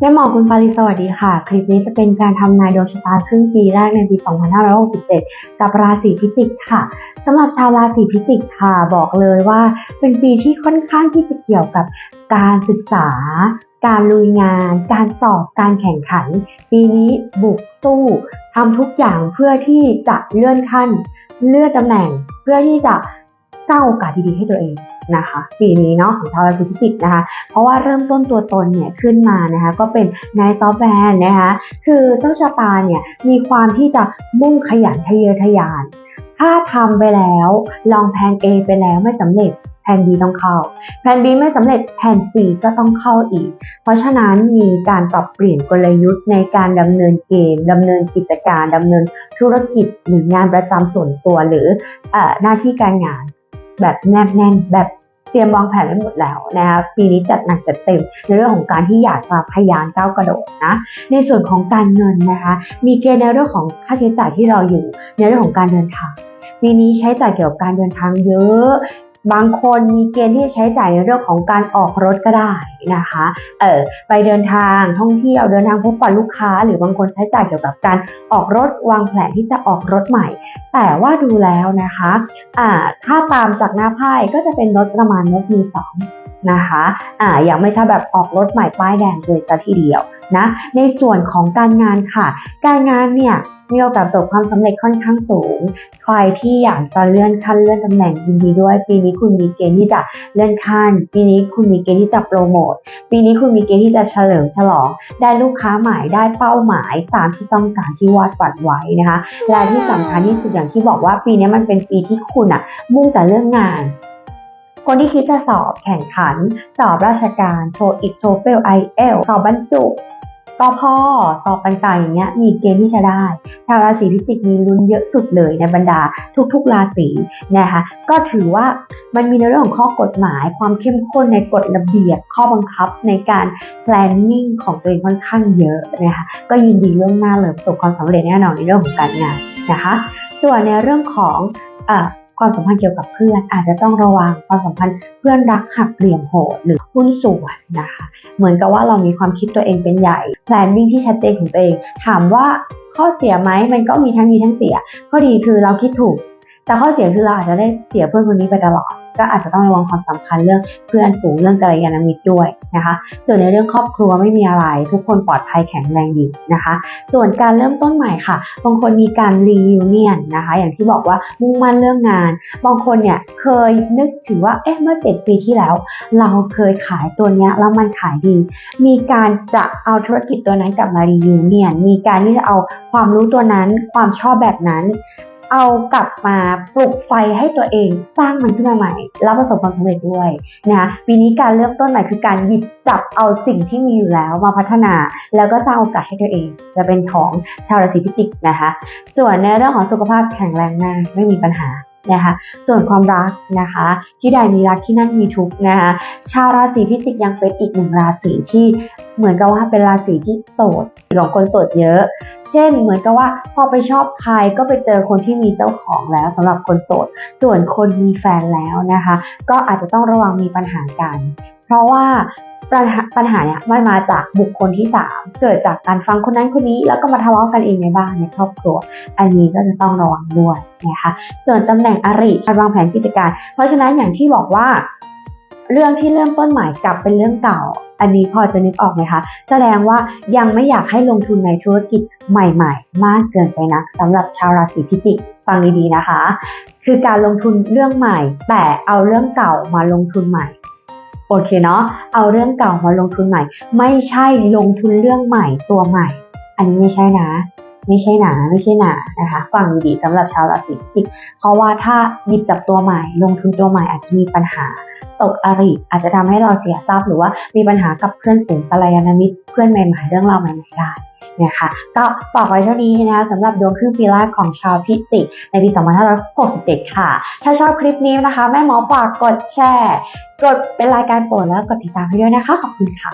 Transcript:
แม่หมอคุณปาริสวัสดีค่ะ คลิปนี้จะเป็นการทำนายดวงชะตาครึ่งปีแรกในปี 2567 กับราศีพิจิกค่ะสำหรับชาวราศีพิจิกค่ะบอกเลยว่า เป็นปีที่ค่อนข้างที่จะเกี่ยวกับการศึกษา การลุยงาน การสอบการแข่งขัน ปีนี้บุกสู้ทำทุกอย่างเพื่อที่จะเลื่อนขั้น เลื่อนตำแหน่ง เพื่อที่จะสร้างโอกาสดีๆให้ตัวเอง นะคะปีนี้เนาะของชาวราศีพิจิกนะคะ เพราะว่าเริ่มต้นตัวตนเนี่ยขึ้นมานะคะก็เป็นนายซอฟแวร์นะคะคือเจ้าชะตาเนี่ยมีความที่จะมุ่งขยันทะเยอทะยาน ถ้าทำไปแล้วลองแผน A ไปแล้วไม่สำเร็จแผน B ต้องเข้า แผน B ไม่สำเร็จ แผน C ก็ต้องเข้าอีก เพราะฉะนั้นมีการปรับเปลี่ยนกลยุทธ์ในการดำเนินเกมดำเนินกิจการดำเนินธุรกิจหรืองานประจำส่วนตัวหรืออหน้าที่การงานแบบแนบแน่นแบบ เตรียมวางแผนไว้หมดแล้วนะคะปีนี้จัดหนักจัดเต็ม ในเรื่องของการที่อยากจะพยายามก้าวกระโดดนะในส่วนของการเงินนะคะ มีเกณฑ์ในเรื่องของค่าใช้จ่ายที่เราอยู่ ในเรื่องของการเดินทางปีนี้ใช้จ่ายเกี่ยวกับการเดินทางเยอะ บางคนมีเกณฑ์ที่จะใช้จ่ายในเรื่องของการออกรถก็ได้นะคะ เออไปเดินทางท่องเที่ยวเดินทางพบปะลูกค้า หรือบางคนใช้จ่ายเกี่ยวกับการออกรถวางแผนที่จะออกรถใหม่ แต่ว่าดูแล้วนะคะอ่าถ้าตามจากหน้าไพ่ก็จะเป็นรถประมาณรถมือสองนะคะอ่ายังไม่ใช่แบบออกรถใหม่ป้ายแดงเลยซะทีเดียวนะ ในส่วนของการงานค่ะ การงานเนี่ย มีโอกาสประสบความสำเร็จค่อนข้างสูง ใครที่อยากจะเลื่อนขั้นเลื่อนตำแหน่งยินดีด้วย ปีนี้คุณมีเกณฑ์ที่จะเลื่อนขั้น ปีนี้คุณมีเกณฑ์ที่จะโปรโมท ปีนี้คุณมีเกณฑ์ที่จะเฉลิมฉลอง ได้ลูกค้าใหม่ได้เป้าหมายตามที่ต้องการที่วาดฝันไว้นะคะ และที่สำคัญที่สุดอย่างที่บอกว่าปีนี้มันเป็นปีที่คุณอะมุ่งแต่เรื่องงานคนที่คิดจะสอบแข่งขัน สอบราชการ โทอีกโทเฟลไอเอลสอบบรรจุ กพอสอบต่างๆอย่างเงี้ยมีเกณฑ์ที่จะได้ ชาวราศีพิจิกมีลุ้นเยอะสุดเลยในบรรดาทุกๆราศีนะคะก็ถือว่ามันมีในเรื่องของข้อกฎหมาย ความเข้มข้นในกฎระเบียบข้อบังคับในการ planning ของตัวเองค่อนข้างเยอะนะคะก็ยินดีล่วงหน้าเลยประสบความสำเร็จแน่นอนในเรื่องของการงานนะคะ ส่วนในเรื่องของอ ความสัมพันธ์เกี่ยวกับเพื่อน อาจจะต้องระวังความสัมพันธ์เพื่อนรักหักเหลี่ยมโหดหรือหุ้นส่วนนะคะ เหมือนกับว่าเรามีความคิดตัวเองเป็นใหญ่แพลนนิ่งที่ชัดเจนของตัวเอง ถามว่าข้อเสียไหมมันก็มีทั้งมีทั้งเสีย ข้อดีคือเราคิดถูก แต่ข้อเสียคือเราอาจจะได้เสียเพื่อนคนนี้ไปตลอด ก็อาจจะต้องระวังความสำคัญเรื่องเพื่อนฝูงเรื่องกัลยาณมิตรด้วยนะคะ ส่วนในเรื่องครอบครัวไม่มีอะไร ทุกคนปลอดภัยแข็งแรงดีนะคะ ส่วนการเริ่มต้นใหม่ค่ะ บางคนมีการรีวิเนียนนะคะ อย่างที่บอกว่ามุ่งมั่นเรื่องงาน บางคนเนี่ยเคยนึกถึงว่าเอ๊ะเมื่อเจ็ดปีที่แล้ว เราเคยขายตัวเนี้ยแล้วมันขายดี มีการจะเอาธุรกิจตัวนั้นกลับมารีวิวเนียนมีการที่จะเอาความรู้ตัวนั้น ความชอบแบบนั้น เอากลับมาปลุกไฟให้ตัวเองสร้างมันขึ้นมาใหม่ แล้วประสบความสำเร็จด้วยนะคะปีนี้การเริ่มต้นใหม่คือการหยิบจับเอาสิ่งที่มีอยู่แล้วมาพัฒนา แล้วก็สร้างโอกาสให้ตัวเอง จะเป็นของชาวราศีพิจิกนะคะ ส่วนในเรื่องของสุขภาพแข็งแรงมากไม่มีปัญหานะคะส่วนความรักนะคะ ที่ใดมีรักที่นั่นมีทุกนะคะชาวราศีพิจิกยังเป็นอีกหนึ่งราศีที่เหมือนกับว่าเป็นราศีที่โสดหลงคนโสดเยอะเช่น เหมือนกับว่าพอไปชอบใครก็ไปเจอคนที่มีเจ้าของแล้วสำหรับคนโสด ส่วนคนมีแฟนแล้วนะคะ ก็อาจจะต้องระวังมีปัญหากัน เพราะว่าปัญหาปัญหาเนี่ยมันมาจากบุคคลที่ 3 เกิดจากการฟังคนนั้นคนนี้ แล้วก็มาทะเลาะกันเองในบ้านในครอบครัว อันนี้ก็จะต้องระวังด้วยนะคะส่วนตำแหน่งอริการวางแผนกิจการ เพราะฉะนั้นอย่างที่บอกว่า เรื่องที่เริ่มต้นใหม่กลับเป็นเรื่องเก่า อันนี้พอจะนึกออกไหมคะ แสดงว่ายังไม่อยากให้ลงทุนในธุรกิจใหม่ ๆ มากเกินไปนักสำหรับชาวราศีพิจิกฟังดีๆนะคะ คือการลงทุนเรื่องใหม่ แต่เอาเรื่องเก่ามาลงทุนใหม่โอเคเนาะเอาเรื่องเก่ามาลงทุนใหม่ ไม่ใช่ลงทุนเรื่องใหม่ตัวใหม่ อันนี้ไม่ใช่นะ ไม่ใช่หนาไม่ใช่หนานะคะฟังดีๆสำหรับชาวราศีพิจิก เพราะว่าถ้าหยิบจับตัวใหม่ลงทุนตัวใหม่อาจจะมีปัญหา ตกอริอาจจะทำให้เราเสียทรัพย์หรือว่ามีปัญหากับเพื่อนฝูงกัลยาณมิตรเพื่อนใหม่ๆเรื่องราวใหม่ๆได้นะคะก็ฝากไว้เท่านี้นะคะสำหรับดวงครึ่งปีแรกของชาวพิจิกในปี 2567 ค่ะ ถ้าชอบคลิปนี้นะคะ แม่หมอฝากกดแชร์ กดเป็นรายการโปรดแล้วกดติดตามให้ด้วยนะคะ ขอบคุณค่ะ